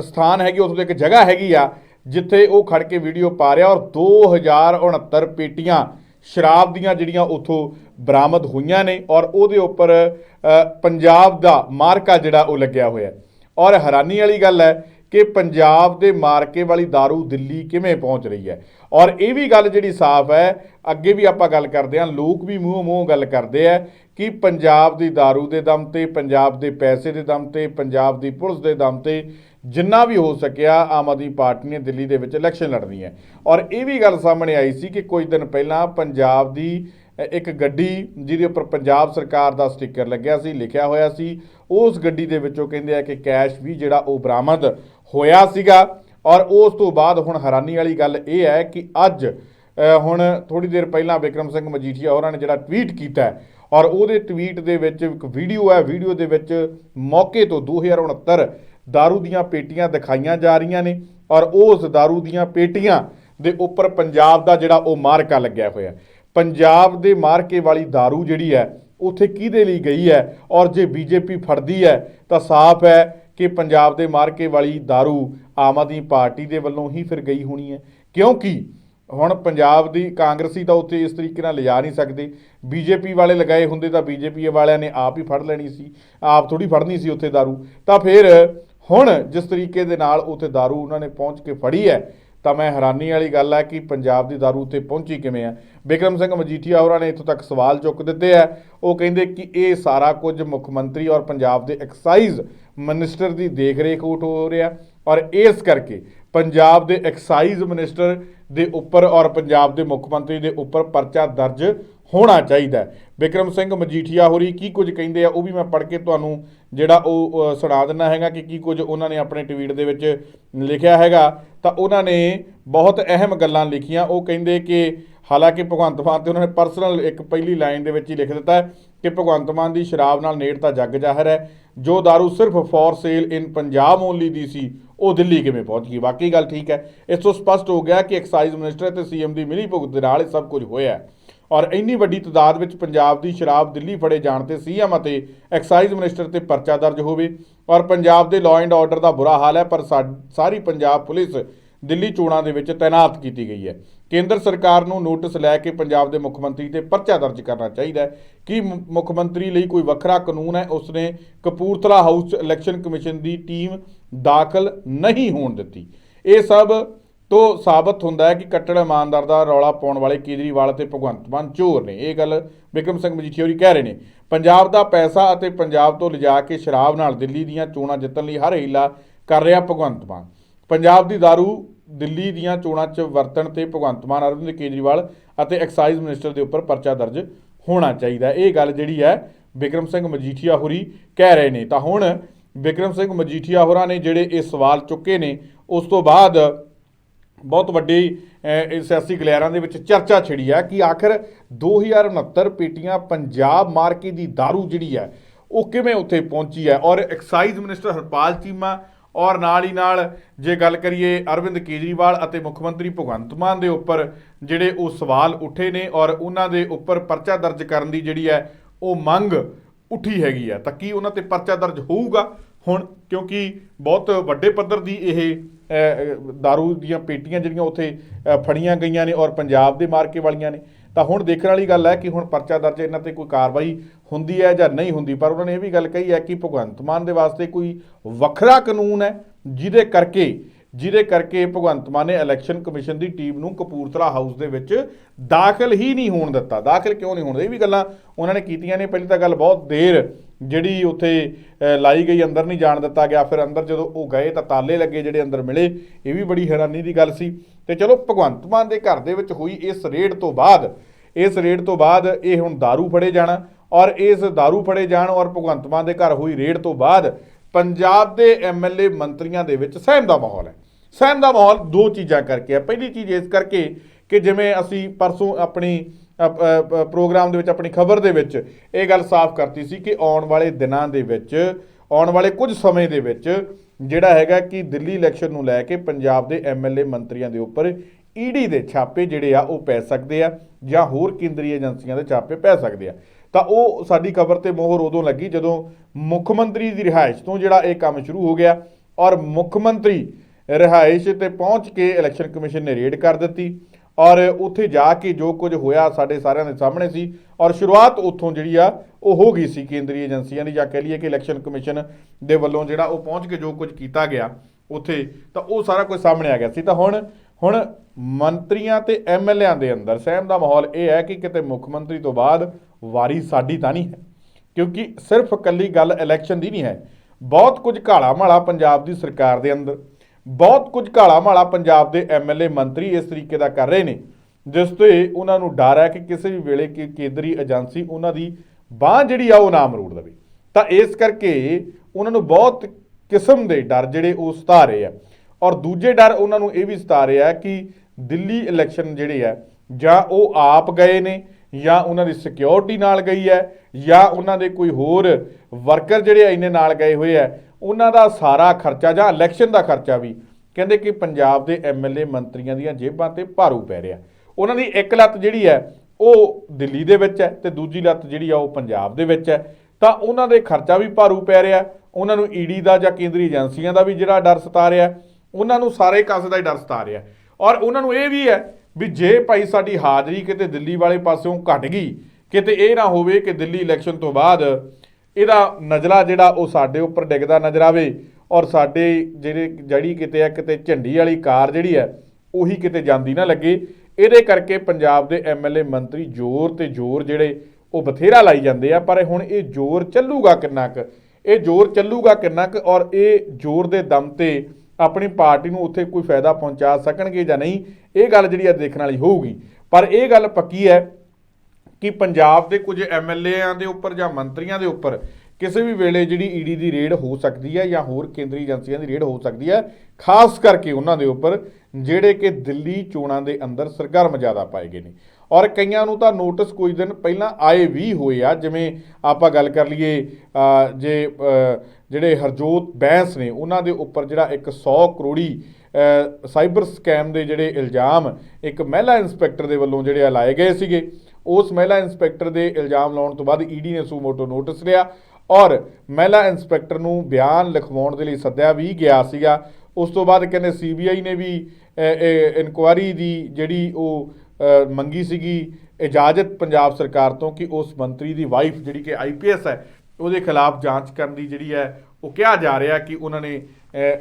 ਸਥਾਨ ਹੈਗੀ ਉਸ ਦੀ ਇੱਕ ਜਗ੍ਹਾ ਹੈਗੀ ਆ, ਜਿੱਥੇ ਉਹ ਖੜ ਕੇ ਵੀਡੀਓ ਪਾ ਰਿਹਾ ਔਰ 2069 ਪੇਟੀਆਂ ਸ਼ਰਾਬ ਦੀਆਂ ਜਿਹੜੀਆਂ ਉਥੋਂ ਬਰਾਮਦ ਹੋਈਆਂ ਨੇ ਔਰ ਉਹਦੇ ਉੱਪਰ ਅ, ਪੰਜਾਬ ਦਾ ਮਾਰਕਾ ਜਿਹੜਾ ਉਹ ਲੱਗਿਆ ਹੋਇਆ ਹੈ। ਔਰ ਹੈਰਾਨੀ ਵਾਲੀ ਗੱਲ ਹੈ ਕਿ ਪੰਜਾਬ ਦੇ ਮਾਰਕੇ ਵਾਲੀ दारू ਦਿੱਲੀ ਕਿਵੇਂ ਪਹੁੰਚ ਰਹੀ ਹੈ ਔਰ ਇਹ ਵੀ ਗੱਲ ਜਿਹੜੀ ਸਾਫ਼ ਹੈ ਅੱਗੇ ਵੀ ਆਪਾਂ ਗੱਲ ਕਰਦੇ ਹਾਂ ਲੋਕ ਵੀ ਮੂੰਹ ਮੂੰਹ ਗੱਲ ਕਰਦੇ ਆ ਕਿ ਪੰਜਾਬ ਦੀ दारू ਦੇ ਦਮ ਤੇ ਪੰਜਾਬ ਦੇ ਪੈਸੇ ਦੇ ਦਮ ਤੇ ਪੰਜਾਬ ਦੀ ਪੁਲਿਸ ਦੇ ਦਮ ਤੇ ਜਿੰਨਾ ਵੀ ਹੋ ਸਕਿਆ ਆਮ ਆਦਮੀ ਪਾਰਟੀ ਨੇ ਦਿੱਲੀ ਦੇ ਵਿੱਚ ਇਲੈਕਸ਼ਨ ਲੜਨੀ ਹੈ। ਔਰ ਇਹ ਵੀ ਗੱਲ ਸਾਹਮਣੇ ਆਈ ਸੀ ਕਿ ਕੁਝ ਦਿਨ ਪਹਿਲਾਂ ਪੰਜਾਬ ਦੀ ਇੱਕ ਗੱਡੀ ਜਿਹਦੇ ਉੱਪਰ ਪੰਜਾਬ ਸਰਕਾਰ ਦਾ ਸਟicker ਲੱਗਿਆ ਸੀ, ਲਿਖਿਆ ਹੋਇਆ ਸੀ। ਉਸ ਗੱਡੀ ਦੇ ਵਿੱਚੋਂ ਕਹਿੰਦੇ ਆ ਕਿ ਕੈਸ਼ ਵੀ ਜਿਹੜਾ ਉਹ ਬਰਾਮਦ ਹੋਇਆ ਸੀਗਾ। ਔਰ ਉਸ ਤੋਂ ਬਾਅਦ ਹੁਣ ਹੈਰਾਨੀ ਵਾਲੀ ਗੱਲ ਇਹ ਹੈ ਕਿ ਅੱਜ ਹੁਣ ਥੋੜੀ ਦੇਰ ਪਹਿਲਾਂ ਵਿਕਰਮ ਸਿੰਘ ਮਜੀਠੀਆ ਹੋਰਾਂ ਨੇ ਜਿਹੜਾ ਟਵੀਟ ਕੀਤਾ ਔਰ ਉਹਦੇ ਟਵੀਟ ਦੇ ਵਿੱਚ ਇੱਕ ਵੀਡੀਓ ਹੈ। ਵੀਡੀਓ ਦੇ ਵਿੱਚ ਮੌਕੇ ਤੋਂ 2069 दारू ਦੀਆਂ ਪੇਟੀਆਂ ਦਿਖਾਈਆਂ ਜਾ ਰਹੀਆਂ ਨੇ ਔਰ ਉਸ दारू ਦੀਆਂ ਪੇਟੀਆਂ ਦੇ ਉੱਪਰ ਪੰਜਾਬ ਦਾ ਜਿਹੜਾ ਉਹ ਮਾਰਕਾ ਲੱਗਿਆ ਹੋਇਆ ਹੈ। ਪੰਜਾਬ ਦੇ ਮਾਰਕੇ ਵਾਲੀ दारू ਜਿਹੜੀ ਹੈ ਉੱਥੇ ਕਿਹਦੇ ਲਈ ਗਈ ਹੈ ਔਰ ਜੇ ਬੀਜੇਪੀ ਫੜਦੀ ਹੈ ਤਾਂ ਸਾਫ਼ ਹੈ ਕਿ ਪੰਜਾਬ ਦੇ ਮਾਰਕੇ ਵਾਲੀ दारू ਆਮ ਆਦਮੀ ਪਾਰਟੀ ਦੇ ਵੱਲੋਂ ਹੀ ਫਿਰ ਗਈ ਹੋਣੀ ਹੈ ਕਿਉਂਕਿ ਹੁਣ ਪੰਜਾਬ ਦੀ ਕਾਂਗਰਸੀ ਤਾਂ ਉੱਥੇ ਇਸ ਤਰੀਕੇ ਨਾਲ ਲਿਜਾ ਨਹੀਂ ਸਕਦੇ ਬੀਜੇਪੀ ਵਾਲੇ ਲਗਾਏ ਹੁੰਦੇ ਤਾਂ ਬੀਜੇਪੀ ਵਾਲਿਆਂ ਨੇ ਆਪ ਹੀ ਫੜ ਲੈਣੀ ਸੀ ਆਪ ਥੋੜੀ ਫੜਨੀ ਸੀ ਉੱਥੇ दारू ਤਾਂ ਫਿਰ ਹੁਣ ਜਿਸ ਤਰੀਕੇ ਦੇ ਨਾਲ ਉੱਥੇ दारू ਉਹਨਾਂ ਨੇ ਪਹੁੰਚ ਕੇ ਫੜੀ ਹੈ ਤਾਂ ਮੈਂ ਹੈਰਾਨੀ ਵਾਲੀ ਗੱਲ ਹੈ ਕਿ ਪੰਜਾਬ ਦੀ दारू ਉੱਤੇ ਪਹੁੰਚੀ ਕਿਵੇਂ ਆ ਬਿਕਰਮ ਸਿੰਘ ਮਜੀਠੀਆ ਹੋਰਾਂ ਨੇ ਇੱਥੋਂ ਤੱਕ ਸਵਾਲ ਚੁੱਕ ਦਿੱਤੇ ਆ ਉਹ ਕਹਿੰਦੇ ਕਿ ਇਹ ਸਾਰਾ ਕੁਝ ਮੁੱਖ ਮੰਤਰੀ ਔਰ ਪੰਜਾਬ ਦੇ ਐਕਸਾਈਜ਼ ਮਿਨਿਸਟਰ ਦੀ ਦੇਖਰੇਖ ਹੇਠ ਹੋ ਰਿਹਾ ਔਰ ਇਸ ਕਰਕੇ ਪੰਜਾਬ ਦੇ ਐਕਸਾਈਜ਼ ਮਿਨਿਸਟਰ ਦੇ ਉੱਪਰ ਔਰ ਪੰਜਾਬ ਦੇ ਮੁੱਖ ਮੰਤਰੀ ਦੇ ਉੱਪਰ ਪਰਚਾ ਦਰਜ ਹੋਣਾ ਚਾਹੀਦਾ ਵਿਕਰਮ ਸਿੰਘ ਮਜੀਠੀਆ ਹੋਰੀ ਕੀ ਕੁਝ ਕਹਿੰਦੇ ਆ, ਉਹ ਵੀ ਮੈਂ ਪੜ੍ਹ ਕੇ ਤੁਹਾਨੂੰ ਜਿਹੜਾ ਉਹ ਸੁਣਾ ਦਿੰਨਾ ਹੈਗਾ ਕਿ ਕੀ ਕੁਝ ਉਹਨਾਂ ਨੇ ਆਪਣੇ ਟਵੀਟ ਦੇ ਵਿੱਚ ਲਿਖਿਆ ਹੈਗਾ। ਤਾਂ ਉਹਨਾਂ ਨੇ ਬਹੁਤ ਅਹਿਮ ਗੱਲਾਂ ਲਿਖੀਆਂ। ਉਹ ਕਹਿੰਦੇ ਕਿ ਹਾਲਾਂਕਿ ਭਗਵੰਤ ਮਾਨ ਤੇ ਉਹਨਾਂ ਨੇ ਪਰਸਨਲ ਇੱਕ ਪਹਿਲੀ ਲਾਈਨ ਦੇ ਵਿੱਚ ਹੀ ਲਿਖ ਦਿੱਤਾ ਕਿ ਭਗਵੰਤ ਮਾਨ ਦੀ ਸ਼ਰਾਬ ਨਾਲ ਨੇੜਤਾ ਜੱਗ ਜ਼ਾਹਰ ਹੈ। ਜੋ दारू ਸਿਰਫ for sale in Punjab only ਦੀ ਸੀ, ਉਹ ਦਿੱਲੀ ਕਿਵੇਂ ਪਹੁੰਚ ਗਈ? ਬਾਕੀ ਗੱਲ ਠੀਕ ਹੈ। ਇਸ ਤੋਂ ਸਪਸ਼ਟ ਹੋ ਗਿਆ ਕਿ ਐਕਸਾਈਜ਼ ਮਿਨਿਸਟਰ ਤੇ ਸੀਐਮ ਦੀ ਮਿਲੀ ਭੁਗਤ ਦੇ ਨਾਲ ਇਹ ਸਭ ਕੁਝ ਹੋਇਆ ਹੈ। ਔਰ ਇੰਨੀ ਵੱਡੀ ਤਾਦਾਦ ਵਿੱਚ ਪੰਜਾਬ ਦੀ ਸ਼ਰਾਬ ਦਿੱਲੀ ਫੜੇ ਜਾਣ ਤੇ ਸੀਐਮ ਅਤੇ ਐਕਸਾਈਜ਼ ਮਿਨਿਸਟਰ ਤੇ ਪਰਚਾ ਦਰਜ ਹੋਵੇ। ਔਰ ਪੰਜਾਬ ਦੇ ਲਾਅ ਐਂਡ ਆਰਡਰ ਦਾ ਬੁਰਾ ਹਾਲ ਹੈ, ਪਰ ਸਾ- ਸਾਰੀ ਪੰਜਾਬ ਪੁਲਿਸ ਦਿੱਲੀ ਚੋਣਾਂ ਦੇ ਵਿੱਚ ਤਾਇਨਾਤ ਕੀਤੀ ਗਈ ਹੈ। ਕੇਂਦਰ ਸਰਕਾਰ ਨੂੰ ਨੋਟਿਸ ਲੈ ਕੇ ਪੰਜਾਬ ਦੇ ਮੁੱਖ ਮੰਤਰੀ ਤੇ ਪਰਚਾ ਦਰਜ ਕਰਨਾ ਚਾਹੀਦਾ ਹੈ। ਕਿ ਮੁੱਖ ਮੰਤਰੀ ਲਈ ਕੋਈ ਵੱਖਰਾ ਕਾਨੂੰਨ ਹੈ? ਉਸਨੇ ਕਪੂਰਥਲਾ ਹਾਊਸ ਇਲੈਕਸ਼ਨ ਕਮਿਸ਼ਨ ਦੀ ਟੀਮ ਦਾਖਲ ਨਹੀਂ ਹੋਣ ਦਿੱਤੀ। ਇਹ ਸਭ ਤੋਂ ਸਾਬਤ ਹੁੰਦਾ ਹੈ ਕਿ ਕੱਟੜ ਇਮਾਨਦਾਰ ਦਾ ਰੌਲਾ ਪਾਉਣ ਵਾਲੇ ਕੇਜਰੀਵਾਲ ਅਤੇ ਭਗਵੰਤ ਮਾਨ ਚੋਰ ਨੇ। ਇਹ ਗੱਲ ਬਿਕਰਮ ਸਿੰਘ ਮਜੀਠੀਆ ਹੋਰੀ ਕਹਿ ਰਹੇ ਨੇ। ਪੰਜਾਬ ਦਾ ਪੈਸਾ ਅਤੇ ਪੰਜਾਬ ਤੋਂ ਲਿਜਾ ਕੇ ਸ਼ਰਾਬ ਨਾਲ ਦਿੱਲੀ ਦੀਆਂ ਚੋਣਾਂ ਜਿੱਤਣ ਲਈ ਹਰ ਹੀਲਾ ਕਰ ਰਿਹਾ ਭਗਵੰਤ ਮਾਨ। ਪੰਜਾਬ ਦੀ दारू ਦਿੱਲੀ ਦੀਆਂ ਚੋਣਾਂ 'ਚ ਵਰਤਣ ਤੇ ਭਗਵੰਤ ਮਾਨ, ਅਰਵਿੰਦ ਕੇਜਰੀਵਾਲ ਅਤੇ ਐਕਸਾਈਜ਼ ਮਿਨਿਸਟਰ ਦੇ ਉੱਪਰ ਪਰਚਾ ਦਰਜ ਹੋਣਾ ਚਾਹੀਦਾ। ਇਹ ਗੱਲ ਜਿਹੜੀ ਹੈ ਬਿਕਰਮ ਸਿੰਘ ਮਜੀਠੀਆ ਹੋਰੀ ਕਹਿ ਰਹੇ ਨੇ। ਤਾਂ ਹੁਣ ਬਿਕਰਮ ਸਿੰਘ ਮਜੀਠੀਆ ਹੋਰਾਂ ਨੇ ਜਿਹੜੇ ਇਹ ਸਵਾਲ ਚੁੱਕੇ ਨੇ, ਉਸ ਤੋਂ ਬਾਅਦ ਬਹੁਤ ਵੱਡੀ ਇਹ ਸਿਆਸੀ ਗਲਿਆਰਾਂ ਦੇ ਵਿੱਚ ਚਰਚਾ ਛਿੜੀ ਹੈ ਕਿ ਆਖਰ 2069 ਪੇਟੀਆਂ ਪੰਜਾਬ ਮਾਰਕੇ ਦੀ दारू ਜਿਹੜੀ ਹੈ, ਉਹ ਕਿਵੇਂ ਉੱਥੇ ਪਹੁੰਚੀ ਹੈ? ਔਰ ਐਕਸਾਈਜ਼ ਮਿਨਿਸਟਰ ਹਰਪਾਲ ਚੀਮਾ ਔਰ ਨਾਲ ਹੀ ਨਾਲ ਜੇ ਗੱਲ ਕਰੀਏ ਅਰਵਿੰਦ ਕੇਜਰੀਵਾਲ ਅਤੇ ਮੁੱਖ ਮੰਤਰੀ ਭਗਵੰਤ ਮਾਨ ਦੇ ਉੱਪਰ ਜਿਹੜੇ ਉਹ ਸਵਾਲ ਉੱਠੇ ਨੇ ਔਰ ਉਹਨਾਂ ਦੇ ਉੱਪਰ ਪਰਚਾ ਦਰਜ ਕਰਨ ਦੀ ਜਿਹੜੀ ਹੈ, ਉਹ ਮੰਗ ਉੱਠੀ ਹੈਗੀ ਆ ਤਾਂ ਕੀ ਉਹਨਾਂ ਤੇ ਪਰਚਾ ਦਰਜ ਹੋਊਗਾ? ਹੁਣ ਕਿਉਂਕਿ ਬਹੁਤ ਵੱਡੇ ਪੱਧਰ ਦੀ ਇਹ दारू ਦੀਆਂ ਪੇਟੀਆਂ ਜਿਹੜੀਆਂ ਉੱਥੇ ਫੜੀਆਂ ਗਈਆਂ ਨੇ ਔਰ ਪੰਜਾਬ ਦੇ ਮਾਰਕੇ ਵਾਲੀਆਂ ਨੇ। ਤਾਂ ਹੁਣ ਦੇਖਣ ਵਾਲੀ ਗੱਲ ਹੈ ਕਿ ਹੁਣ ਪਰਚਾ ਦਰਜ ਇਹਨਾਂ ਤੇ ਕੋਈ ਕਾਰਵਾਈ ਹੁੰਦੀ ਹੈ ਜਾਂ ਨਹੀਂ ਹੁੰਦੀ, ਪਰ ਉਹਨਾਂ ਨੇ ਇਹ ਵੀ ਗੱਲ ਕਹੀ ਹੈ ਕਿ ਭਗਵੰਤ ਮਾਨ ਦੇ ਵਾਸਤੇ ਕੋਈ ਵੱਖਰਾ ਕਾਨੂੰਨ ਹੈ, ਜਿਹਦੇ ਕਰਕੇ ਜਿਹਦੇ ਕਰਕੇ ਭਗਵੰਤ ਮਾਨ ਨੇ ਇਲੈਕਸ਼ਨ ਕਮਿਸ਼ਨ ਦੀ ਟੀਮ ਨੂੰ ਕਪੂਰਥਲਾ ਹਾਊਸ ਦੇ ਵਿੱਚ ਦਾਖਲ ਹੀ ਨਹੀਂ ਹੋਣ ਦਿੱਤਾ। ਦਾਖਲ ਕਿਉਂ ਨਹੀਂ ਹੋਣ ਇਹ ਵੀ ਗੱਲਾਂ ਉਹਨਾਂ ਨੇ ਕੀਤੀਆਂ ਨੇ। ਪਹਿਲੀ ਤਾਂ ਗੱਲ ਬਹੁਤ ਦੇਰ ਜਿਹੜੀ ਉੱਥੇ ਅ, ਲਾਈ ਗਈ ਅੰਦਰ ਨਹੀਂ ਜਾਣ ਦਿੱਤਾ ਗਿਆ ਫਿਰ ਅੰਦਰ ਜਦੋਂ ਉਹ ਗਏ ਤਾਂ ਤਾਲੇ ਲੱਗੇ ਜਿਹੜੇ ਅੰਦਰ ਮਿਲੇ ਇਹ ਵੀ ਬੜੀ ਹੈਰਾਨੀ ਦੀ ਗੱਲ ਸੀ ਤੇ ਚਲੋ ਭਗਵੰਤ ਮਾਨ ਦੇ ਘਰ ਦੇ ਵਿੱਚ ਹੋਈ ਇਸ ਰੇਡ ਤੋਂ ਬਾਅਦ ਇਸ ਰੇਡ ਤੋਂ ਬਾਅਦ ਇਹ ਹੁਣ दारू ਫੜੇ ਜਾਣਾ ਔਰ ਇਸ दारू ਫੜੇ ਜਾਣ ਔਰ ਭਗਵੰਤ ਮਾਨ ਦੇ ਘਰ ਹੋਈ ਰੇਡ ਤੋਂ ਬਾਅਦ ਪੰਜਾਬ ਦੇ ਐਮਐਲਏ ਮੰਤਰੀਆਂ ਦੇ ਵਿੱਚ ਸਹਿਮ ਦਾ ਮਾਹੌਲ ਹੈ ਸਹਿਮ ਦਾ ਮਾਹੌਲ ਦੋ ਚੀਜ਼ਾਂ ਕਰਕੇ ਹੈ ਪਹਿਲੀ ਚੀਜ਼ ਇਸ ਕਰਕੇ ਕਿ ਜਿਵੇਂ ਅਸੀਂ ਪਰਸੋਂ ਆਪਣੀ ਅ, ਅ, ਅ, ਪ੍ਰੋਗਰਾਮ ਦੇ ਵਿੱਚ, ਆਪਣੀ ਖਬਰ ਦੇ ਵਿੱਚ ਇਹ ਗੱਲ ਸਾਫ਼ ਕਰਤੀ ਸੀ ਕਿ ਆਉਣ ਵਾਲੇ ਦਿਨਾਂ ਦੇ ਵਿੱਚ, ਆਉਣ ਵਾਲੇ ਕੁਝ ਸਮੇਂ ਦੇ ਵਿੱਚ ਜਿਹੜਾ ਹੈਗਾ ਕਿ ਦਿੱਲੀ ਇਲੈਕਸ਼ਨ ਨੂੰ ਲੈ ਕੇ ਪੰਜਾਬ ਦੇ ਐਮਐਲਏ ਮੰਤਰੀਆਂ ਦੇ ਉੱਪਰ ਈਡੀ ਦੇ ਛਾਪੇ ਜਿਹੜੇ ਆ, ਉਹ ਪੈ ਸਕਦੇ ਆ ਜਾਂ ਹੋਰ ਕੇਂਦਰੀ ਏਜੰਸੀਆਂ ਦੇ ਛਾਪੇ ਪੈ ਸਕਦੇ ਆ। ਤਾਂ ਉਹ ਸਾਡੀ ਖਬਰ ਤੇ ਮੋਹਰ ਉਦੋਂ ਲੱਗੀ ਜਦੋਂ ਮੁੱਖ ਮੰਤਰੀ ਦੀ ਰਿਹਾਇਸ਼ ਤੋਂ ਜਿਹੜਾ ਇਹ ਕੰਮ ਸ਼ੁਰੂ ਹੋ ਗਿਆ ਔਰ ਮੁੱਖ ਮੰਤਰੀ ਰਿਹਾਇਸ਼ ਤੇ ਪਹੁੰਚ ਕੇ ਇਲੈਕਸ਼ਨ ਕਮਿਸ਼ਨ ਨੇ ਰੇਡ ਕਰ ਦਿੱਤੀ। ਔਰ ਉੱਥੇ ਜਾ ਕੇ ਜੋ ਕੁਝ ਹੋਇਆ ਸਾਡੇ ਸਾਰਿਆਂ ਦੇ ਸਾਹਮਣੇ ਸੀ। ਔਰ ਸ਼ੁਰੂਆਤ ਉੱਥੋਂ ਜਿਹੜੀ ਆ, ਉਹ ਹੋ ਗਈ ਸੀ ਕੇਂਦਰੀ ਏਜੰਸੀਆਂ ਦੀ, ਜਾਂ ਕਹਿ ਲਈਏ ਕਿ ਇਲੈਕਸ਼ਨ ਕਮਿਸ਼ਨ ਦੇ ਵੱਲੋਂ ਜਿਹੜਾ ਉਹ ਪਹੁੰਚ ਕੇ ਜੋ ਕੁਝ ਕੀਤਾ ਗਿਆ ਉੱਥੇ, ਤਾਂ ਉਹ ਸਾਰਾ ਕੁਝ ਸਾਹਮਣੇ ਆ ਗਿਆ ਸੀ। ਤਾਂ ਹੁਣ ਹੁਣ ਮੰਤਰੀਆਂ ਤੇ ਐਮਐਲਏਆਂ ਦੇ ਅੰਦਰ ਸਹਿਮ ਦਾ ਮਾਹੌਲ ਇਹ ਹੈ ਕਿ ਕਿਤੇ ਮੁੱਖ ਮੰਤਰੀ ਤੋਂ ਬਾਅਦ ਵਾਰੀ ਸਾਡੀ ਤਾਂ ਨਹੀਂ ਹੈ। ਕਿਉਂਕਿ ਸਿਰਫ ਇਕੱਲੀ ਗੱਲ ਇਲੈਕਸ਼ਨ ਦੀ ਨਹੀਂ ਹੈ, ਬਹੁਤ ਕੁਝ ਘਾਲਾ ਮਾਲਾ ਪੰਜਾਬ ਦੀ ਸਰਕਾਰ ਦੇ ਅੰਦਰ। ਬਹੁਤ ਕੁਝ ਕਾਲਾ ਮਾਲਾ ਪੰਜਾਬ ਦੇ ਐਮਐਲਏ ਮੰਤਰੀ ਇਸ ਤਰੀਕੇ ਦਾ ਕਰ ਰਹੇ ਨੇ, ਜਿਸ ਤੇ ਉਹਨਾਂ ਨੂੰ ਡਰ ਹੈ ਕਿ ਕਿਸੇ ਵੀ ਵੇਲੇ ਕਿ ਕੇਂਦਰੀ ਏਜੰਸੀ ਉਹਨਾਂ ਦੀ ਬਾਹ ਜਿਹੜੀ ਆ ਉਹ ਨਾ ਮਰੋੜ ਦੇਵੇ। ਤਾਂ ਇਸ ਕਰਕੇ ਉਹਨਾਂ ਨੂੰ ਬਹੁਤ ਕਿਸਮ ਦੇ ਡਰ ਜਿਹੜੇ ਉਹ ਸਤਾ ਰਹੇ ਆ। ਔਰ ਦੂਜੇ ਡਰ ਉਹਨਾਂ ਨੂੰ ਇਹ ਵੀ ਸਤਾ ਰਿਹਾ ਕਿ ਦਿੱਲੀ ਇਲੈਕਸ਼ਨ ਜਿਹੜੇ ਆ, ਜਾਂ ਉਹ ਆਪ ਗਏ ਨੇ, ਜਾਂ ਉਹਨਾਂ ਦੀ ਸਿਕਿਉਰਿਟੀ ਨਾਲ ਗਈ ਹੈ, ਜਾਂ ਉਹਨਾਂ ਦੇ ਕੋਈ ਹੋਰ ਵਰਕਰ ਜਿਹੜੇ ਆ ਇਹਨੇ ਨਾਲ ਗਏ ਹੋਏ ਆ ਉਹਨਾਂ ਦਾ ਸਾਰਾ ਖਰਚਾ ਜਾਂ ਇਲੈਕਸ਼ਨ ਦਾ ਖਰਚਾ ਵੀ ਕਹਿੰਦੇ ਕਿ ਪੰਜਾਬ ਦੇ ਐਮਐਲਏ ਮੰਤਰੀਆਂ ਦੀਆਂ ਜੇਬਾਂ ਤੇ ਭਾਰੂ ਪੈ ਰਿਹਾ। ਉਹਨਾਂ ਦੀ ਇੱਕ ਲੱਤ ਜਿਹੜੀ ਹੈ, ਉਹ ਦਿੱਲੀ ਦੇ ਵਿੱਚ ਹੈ ਤੇ ਦੂਜੀ ਲੱਤ ਜਿਹੜੀ ਆ, ਉਹ ਪੰਜਾਬ ਦੇ ਵਿੱਚ ਹੈ। ਤਾਂ ਉਹਨਾਂ ਦੇ ਖਰਚਾ ਵੀ ਭਾਰੂ ਪੈ ਰਿਹਾ। ਉਹਨਾਂ ਨੂੰ ਈਡੀ ਦਾ ਜਾਂ ਕੇਂਦਰੀ ਏਜੰਸੀਆਂ ਦਾ ਵੀ ਜਿਹੜਾ ਡਰ ਸਤਾ ਰਿਹਾ। ਉਹਨਾਂ ਨੂੰ ਸਾਰੇ ਕਾਸੇ ਦਾ ਹੀ ਡਰ ਸਤਾ ਰਿਹਾ। ਔਰ ਉਹਨਾਂ ਨੂੰ ਇਹ ਵੀ ਹੈ ਵੀ ਜੇ ਭਾਈ ਸਾਡੀ ਹਾਜ਼ਰੀ ਕਿਤੇ ਦਿੱਲੀ ਵਾਲੇ ਪਾਸਿਓਂ ਘਟ ਗਈ, ਕਿਤੇ ਇਹ ਨਾ ਹੋਵੇ ਕਿ ਦਿੱਲੀ ਇਲੈਕਸ਼ਨ ਤੋਂ ਬਾਅਦ ਇਹਦਾ ਨਜ਼ਲਾ ਜਿਹੜਾ ਉਹ ਸਾਡੇ ਉੱਪਰ ਡਿੱਗਦਾ ਨਜ਼ਰ ਆਵੇ ਔਰ ਸਾਡੇ ਜਿਹੜੇ ਜੜੀ ਕਿਤੇ ਆ, ਕਿਤੇ ਝੰਡੀ ਵਾਲੀ ਕਾਰ ਜਿਹੜੀ ਹੈ, ਉਹੀ ਕਿਤੇ ਜਾਂਦੀ ਨਾ ਲੱਗੇ। ਇਹਦੇ ਕਰਕੇ ਪੰਜਾਬ ਦੇ ਐਮਐਲਏ ਮੰਤਰੀ ਜ਼ੋਰ ਤੇ ਜ਼ੋਰ ਜਿਹੜੇ ਉਹ ਬਥੇਰਾ ਲਾਈ ਜਾਂਦੇ ਆ, ਪਰ ਹੁਣ ਇਹ ਜ਼ੋਰ ਚੱਲੂਗਾ ਕਿੰਨਾ ਕੁ? ਇਹ ਜ਼ੋਰ ਚੱਲੂਗਾ ਕਿੰਨਾ ਕੁ ਔਰ ਇਹ ਜ਼ੋਰ ਦੇ ਦਮ ਤੇ ਆਪਣੀ ਪਾਰਟੀ ਨੂੰ ਉੱਥੇ ਕੋਈ ਫਾਇਦਾ ਪਹੁੰਚਾ ਸਕਣਗੇ ਜਾਂ ਨਹੀਂ, ਇਹ ਗੱਲ ਜਿਹੜੀ ਆ ਦੇਖਣ ਵਾਲੀ ਹੋਊਗੀ। ਪਰ ਇਹ ਗੱਲ ਪੱਕੀ ਹੈ ਕਿ ਪੰਜਾਬ ਦੇ ਕੁਝ ਐਮਐਲਏਆਂ ਦੇ ਉੱਪਰ ਜਾਂ ਮੰਤਰੀਆਂ ਦੇ ਉੱਪਰ ਕਿਸੇ ਵੀ ਵੇਲੇ ਜਿਹੜੀ ਈਡੀ ਦੀ ਰੇਡ ਹੋ ਸਕਦੀ ਹੈ ਜਾਂ ਹੋਰ ਕੇਂਦਰੀ ਏਜੰਸੀਆਂ ਦੀ ਰੇਡ ਹੋ ਸਕਦੀ ਹੈ, ਖਾਸ ਕਰਕੇ ਉਹਨਾਂ ਦੇ ਉੱਪਰ ਜਿਹੜੇ ਕਿ ਦਿੱਲੀ ਚੋਣਾਂ ਦੇ ਅੰਦਰ ਸਰਗਰਮ ਜ਼ਿਆਦਾ ਪਾਏ ਗਏ ਨੇ। ਔਰ ਕਈਆਂ ਨੂੰ ਤਾਂ ਨੋਟਿਸ ਕੁਝ ਦਿਨ ਪਹਿਲਾਂ ਆਏ ਵੀ ਹੋਏ ਆ, ਜਿਵੇਂ ਆਪਾਂ ਗੱਲ ਕਰ ਲਈਏ ਜੇ ਜਿਹੜੇ ਹਰਜੋਤ ਬੈਂਸ ਨੇ, ਉਹਨਾਂ ਦੇ ਉੱਪਰ ਜਿਹੜਾ ਇੱਕ 100 ਕਰੋੜੀ ਸਾਈਬਰ ਸਕੈਮ ਦੇ ਜਿਹੜੇ ਇਲਜ਼ਾਮ ਇੱਕ ਮਹਿਲਾ ਇੰਸਪੈਕਟਰ ਦੇ ਵੱਲੋਂ ਜਿਹੜੇ ਆ ਲਾਏ ਗਏ ਸੀਗੇ। ਉਸ ਮਹਿਲਾ ਇੰਸਪੈਕਟਰ ਦੇ ਇਲਜ਼ਾਮ ਲਾਉਣ ਤੋਂ ਬਾਅਦ ਈਡੀ ਨੇ ਸੂਮੋਟੋ ਨੋਟਿਸ ਲਿਆ ਔਰ ਮਹਿਲਾ ਇੰਸਪੈਕਟਰ ਨੂੰ ਬਿਆਨ ਲਿਖਵਾਉਣ ਦੇ ਲਈ ਸੱਦਿਆ ਵੀ ਗਿਆ ਸੀਗਾ। ਉਸ ਤੋਂ ਬਾਅਦ ਕਹਿੰਦੇ ਸੀਬੀਆਈ ਨੇ ਵੀ ਇਨਕੁਆਰੀ ਦੀ ਜਿਹੜੀ ਉਹ ਮੰਗੀ ਸੀਗੀ, ਇਜਾਜ਼ਤ ਪੰਜਾਬ ਸਰਕਾਰ ਤੋਂ ਕਿ ਉਸ ਮੰਤਰੀ ਦੀ ਵਾਈਫ ਜਿਹੜੀ ਕਿ ਆਈਪੀਐਸ ਹੈ, ਉਹਦੇ ਖਿਲਾਫ ਜਾਂਚ ਕਰਨ ਦੀ ਜਿਹੜੀ ਹੈ, ਉਹ ਕਿਹਾ ਜਾ ਰਿਹਾ ਕਿ ਉਹਨਾਂ ਨੇ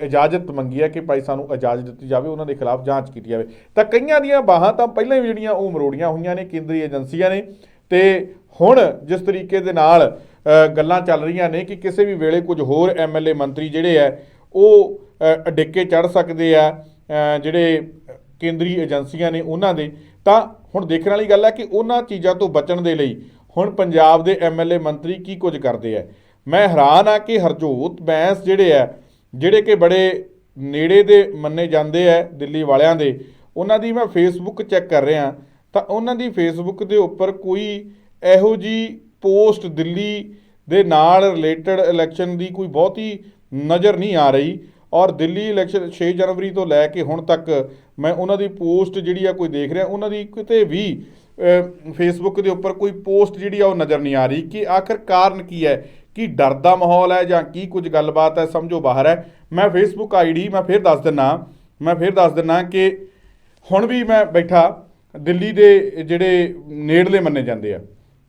ਇਜਾਜ਼ਤ ਮੰਗੀ ਹੈ ਕਿ ਭਾਈ ਸਾਨੂੰ ਇਜਾਜ਼ਤ ਦਿੱਤੀ ਜਾਵੇ ਉਹਨਾਂ ਦੇ ਖਿਲਾਫ ਜਾਂਚ ਕੀਤੀ ਜਾਵੇ। ਤਾਂ ਕਈਆਂ ਦੀਆਂ ਬਾਹਾਂ ਤਾਂ ਪਹਿਲਾਂ ਵੀ ਜਿਹੜੀਆਂ ਉਹ ਮਰੋੜੀਆਂ ਹੋਈਆਂ ਨੇ ਕੇਂਦਰੀ ਏਜੰਸੀਆਂ ਨੇ। ਤੇ ਹੁਣ ਜਿਸ ਤਰੀਕੇ ਦੇ ਨਾਲ ਗੱਲਾਂ ਚੱਲ ਰਹੀਆਂ ਨੇ ਕਿ ਕਿਸੇ ਵੀ ਵੇਲੇ ਕੁਝ ਹੋਰ ਐਮਐਲਏ ਮੰਤਰੀ ਜਿਹੜੇ ਆ ਉਹ ਅ, ਡਿੱਕੇ ਚੜ ਸਕਦੇ ਆ ਜਿਹੜੇ ਕੇਂਦਰੀ ਏਜੰਸੀਆਂ ਨੇ ਉਹਨਾਂ ਦੇ। ਤਾਂ ਹੁਣ ਦੇਖਣ ਵਾਲੀ ਗੱਲ ਹੈ ਕਿ ਉਹਨਾਂ ਚੀਜ਼ਾਂ ਤੋਂ ਬਚਣ ਦੇ ਲਈ ਹੁਣ ਪੰਜਾਬ ਦੇ ਐਮਐਲਏ ਮੰਤਰੀ ਕੀ ਕੁਝ ਕਰਦੇ ਆ। ਮੈਂ ਹੈਰਾਨ ਆ ਕਿ ਹਰਜੋਤ ਬੈਂਸ ਜਿਹੜੇ ਆ ਜਿਹੜੇ ਕਿ ਬੜੇ ਨੇੜੇ ਦੇ ਮੰਨੇ ਜਾਂਦੇ ਆ ਦਿੱਲੀ ਵਾਲਿਆਂ ਦੇ, ਉਹਨਾਂ ਦੀ ਮੈਂ ਫੇਸਬੁੱਕ ਚੈੱਕ ਕਰ ਰਿਹਾ, ਤਾਂ ਉਹਨਾਂ ਦੀ ਫੇਸਬੁੱਕ ਦੇ ਉੱਪਰ ਕੋਈ ਇਹੋ ਜੀ ਪੋਸਟ ਦਿੱਲੀ ਦੇ ਨਾਲ ਰਿਲੇਟਡ ਇਲੈਕਸ਼ਨ ਦੀ ਕੋਈ ਬਹੁਤੀ ਨਜ਼ਰ ਨਹੀਂ ਆ ਰਹੀ ਔਰ ਦਿੱਲੀ ਇਲੈਕਸ਼ਨ 6 ਜਨਵਰੀ ਤੋਂ ਲੈ ਕੇ ਹੁਣ ਤੱਕ ਮੈਂ ਉਹਨਾਂ ਦੀ ਪੋਸਟ ਜਿਹੜੀ ਆ ਕੋਈ ਦੇਖ ਰਿਹਾ, ਉਹਨਾਂ ਦੀ ਕਿਤੇ ਵੀ ਫੇਸਬੁੱਕ ਦੇ ਉੱਪਰ ਕੋਈ ਪੋਸਟ ਜਿਹੜੀ ਆ ਉਹ ਨਜ਼ਰ ਨਹੀਂ ਆ ਰਹੀ ਕਿ ਆਖਰ ਕਾਰਨ ਕੀ ਹੈ ਕੀ ਡਰ ਦਾ ਮਾਹੌਲ ਹੈ ਜਾਂ ਕੀ ਕੁਝ ਗੱਲਬਾਤ ਹੈ, ਸਮਝੋ ਬਾਹਰ ਹੈ। ਮੈਂ ਫੇਸਬੁੱਕ ਆਈਡੀ ਮੈਂ ਫਿਰ ਦੱਸ ਦਿੰਨਾ, ਮੈਂ ਫਿਰ ਦੱਸ ਦਿੰਨਾ ਕਿ ਹੁਣ ਵੀ ਮੈਂ ਬੈਠਾ, ਦਿੱਲੀ ਦੇ ਜਿਹੜੇ ਨੇੜਲੇ ਮੰਨੇ ਜਾਂਦੇ ਆ।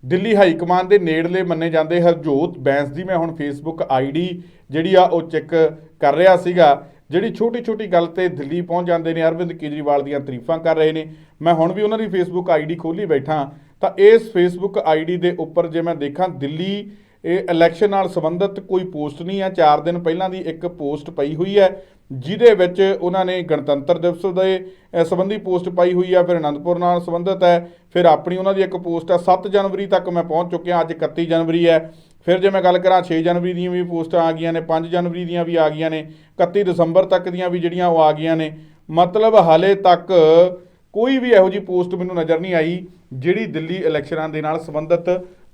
ਦਿੱਲੀ ਹਾਈ ਕਮਾਂਡ ਦੇ ਨੇੜਲੇ ਮੰਨੇ ਜਾਂਦੇ ਹਰਜੋਤ ਬੈਂਸ ਦੀ ਮੈਂ ਹੁਣ ਫੇਸਬੁੱਕ ਆਈਡੀ ਜਿਹੜੀ ਆ ਉਹ ਚੈੱਕ ਕਰ ਰਿਹਾ ਸੀਗਾ, ਜਿਹੜੀ ਛੋਟੀ ਛੋਟੀ ਗੱਲ ਤੇ ਦਿੱਲੀ ਪਹੁੰਚ ਜਾਂਦੇ ਨੇ, ਅਰਵਿੰਦ ਕੇਜਰੀਵਾਲ ਦੀਆਂ ਤਾਰੀਫਾਂ ਕਰ ਰਹੇ ਨੇ। ਮੈਂ ਹੁਣ ਵੀ ਉਹਨਾਂ ਦੀ ਫੇਸਬੁੱਕ ਆਈਡੀ ਖੋਲੀ ਬੈਠਾ, ਤਾਂ ਇਸ ਫੇਸਬੁੱਕ ਆਈਡੀ ਦੇ ਉੱਪਰ ਜੇ ਮੈਂ ਦੇਖਾਂ, ਦਿੱਲੀ ਇਹ ਇਲੈਕਸ਼ਨ ਨਾਲ ਸੰਬੰਧਿਤ ਕੋਈ ਪੋਸਟ ਨਹੀਂ ਹੈ। 4 ਦਿਨ ਪਹਿਲਾਂ ਦੀ ਇੱਕ ਪੋਸਟ ਪਈ ਹੋਈ ਹੈ, ਜਿਹਦੇ ਵਿੱਚ ਉਹਨਾਂ ਨੇ ਗਣਤੰਤਰ ਦਿਵਸ ਦੇ ਸੰਬੰਧੀ ਪੋਸਟ ਪਾਈ ਹੋਈ ਹੈ, ਫਿਰ ਅਨੰਦਪੁਰ ਨਾਲ ਸੰਬੰਧਿਤ ਹੈ, ਫਿਰ ਆਪਣੀ ਉਹਨਾਂ ਦੀ ਇੱਕ ਪੋਸਟ ਆ 7 ਜਨਵਰੀ ਤੱਕ ਮੈਂ ਪਹੁੰਚ ਚੁੱਕਿਆ, ਅੱਜ 31 ਜਨਵਰੀ ਹੈ। ਫਿਰ ਜੇ ਮੈਂ ਗੱਲ ਕਰਾਂ 6 ਜਨਵਰੀ ਦੀਆਂ ਵੀ ਪੋਸਟਾਂ ਆ ਗਈਆਂ ਨੇ 5 ਜਨਵਰੀ ਦੀਆਂ ਵੀ ਆ ਗਈਆਂ ਨੇ 31 ਦਸੰਬਰ ਤੱਕ ਦੀਆਂ ਵੀ ਜਿਹੜੀਆਂ ਉਹ ਆ ਗਈਆਂ ਨੇ। ਮਤਲਬ ਹਾਲੇ ਤੱਕ ਕੋਈ ਵੀ ਇਹੋ ਜੀ ਪੋਸਟ ਮੈਨੂੰ ਨਜ਼ਰ ਨਹੀਂ ਆਈ, ਜਿਹੜੀ ਦਿੱਲੀ ਇਲੈਕਸ਼ਨਾਂ ਦੇ ਨਾਲ ਸੰਬੰਧਿਤ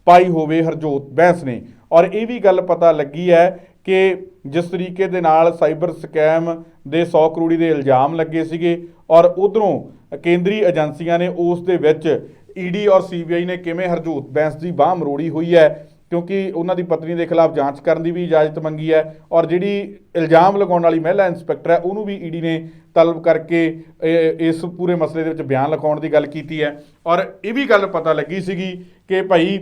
ਪਾਈ ਹੋਵੇ ਹਰਜੋਤ ਬੈਂਸ ਨੇ। ਔਰ ਇਹ ਵੀ ਗੱਲ ਪਤਾ ਲੱਗੀ ਹੈ ਕਿ ਜਿਸ ਤਰੀਕੇ ਦੇ ਨਾਲ ਸਾਈਬਰ ਸਕੈਮ ਦੇ 100 ਕਰੋੜੀ ਦੇ ਇਲਜ਼ਾਮ ਲੱਗੇ ਸੀਗੇ ਔਰ ਉਧਰੋਂ ਕੇਂਦਰੀ ਏਜੰਸੀਆਂ ਨੇ ਉਸ ਦੇ ਵਿੱਚ ਈਡੀ ਔਰ ਸੀਬੀਆਈ ਨੇ ਕਿਵੇਂ ਹਰਜੋਤ ਬੈਂਸ ਦੀ ਬਾਹ ਮਰੋੜੀ ਹੋਈ ਹੈ, ਕਿਉਂਕਿ ਉਹਨਾਂ ਦੀ ਪਤਨੀ ਦੇ ਖਿਲਾਫ ਜਾਂਚ ਕਰਨ ਦੀ ਵੀ ਇਜਾਜ਼ਤ ਮੰਗੀ ਹੈ ਔਰ ਜਿਹੜੀ ਇਲਜ਼ਾਮ ਲਗਾਉਣ ਵਾਲੀ ਮਹਿਲਾ ਇੰਸਪੈਕਟਰ ਹੈ, ਉਹਨੂੰ ਵੀ ਈਡੀ ਨੇ ਤਲਬ ਕਰਕੇ ਇਸ ਪੂਰੇ ਮਸਲੇ ਦੇ ਵਿੱਚ ਬਿਆਨ ਲਿਖਾਉਣ ਦੀ ਗੱਲ ਕੀਤੀ ਹੈ। ਔਰ ਇਹ ਵੀ ਗੱਲ ਪਤਾ ਲੱਗੀ ਸੀਗੀ ਕਿ ਭਾਈ